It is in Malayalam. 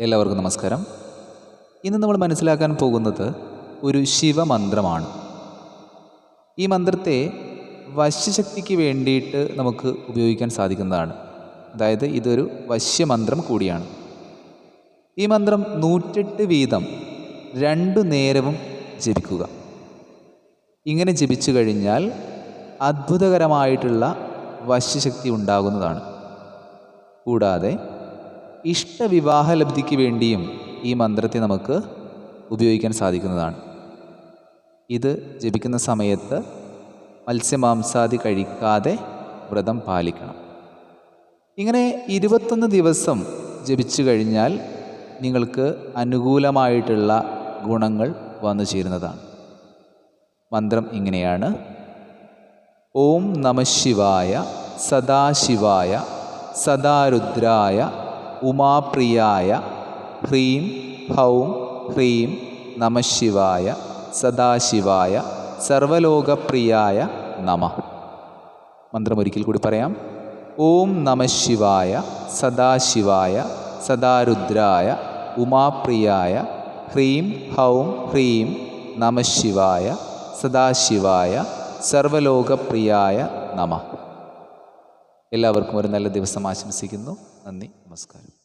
എല്ലാവർക്കും നമസ്കാരം. ഇന്ന് നമ്മൾ മനസ്സിലാക്കാൻ പോകുന്നത് ഒരു ശിവമന്ത്രമാണ്. ഈ മന്ത്രത്തെ വശ്യശക്തിക്ക് വേണ്ടിയിട്ട് നമുക്ക് ഉപയോഗിക്കാൻ സാധിക്കുന്നതാണ്. അതായത് ഇതൊരു വശ്യമന്ത്രം കൂടിയാണ്. ഈ മന്ത്രം നൂറ്റെട്ട് വീതം രണ്ടു നേരവും ജപിക്കുക. ഇങ്ങനെ ജപിച്ചു കഴിഞ്ഞാൽ അത്ഭുതകരമായിട്ടുള്ള വശ്യശക്തി ഉണ്ടാകുന്നതാണ്. കൂടാതെ ഇഷ്ടവിവാഹലബ്ധിക്ക് വേണ്ടിയും ഈ മന്ത്രത്തെ നമുക്ക് ഉപയോഗിക്കാൻ സാധിക്കുന്നതാണ്. ഇത് ജപിക്കുന്ന സമയത്ത് മത്സ്യമാംസാദി കഴിക്കാതെ വ്രതം പാലിക്കണം. ഇങ്ങനെ ഇരുപത്തൊന്ന് ദിവസം ജപിച്ചു കഴിഞ്ഞാൽ നിങ്ങൾക്ക് അനുകൂലമായിട്ടുള്ള ഗുണങ്ങൾ വന്നു ചേരുന്നതാണ്. മന്ത്രം ഇങ്ങനെയാണ്. ഓം നമ ശിവായ സദാശിവായ സദാരുദ്രായ ഉമാപ്രിയായ ഹ്രീം ഹൗം ഹ്രീം നമശിവായ സദാശിവായ സർവലോകപ്രിയായ നമ. മന്ത്രം ഒരിക്കൽ കൂടി പറയാം. ഓം നമശിവായ സദാശിവായ സദാരുദ്രായ ഉമാപ്രിയായ ഹ്രീം ഹൗം ഹ്രീം നമശിവായ സദാശിവായ സർവലോകപ്രിയായ നമ. എല്ലാവർക്കും ഒരു നല്ല ദിവസം ആശംസിക്കുന്നു. നന്ദി. നമസ്കാരം.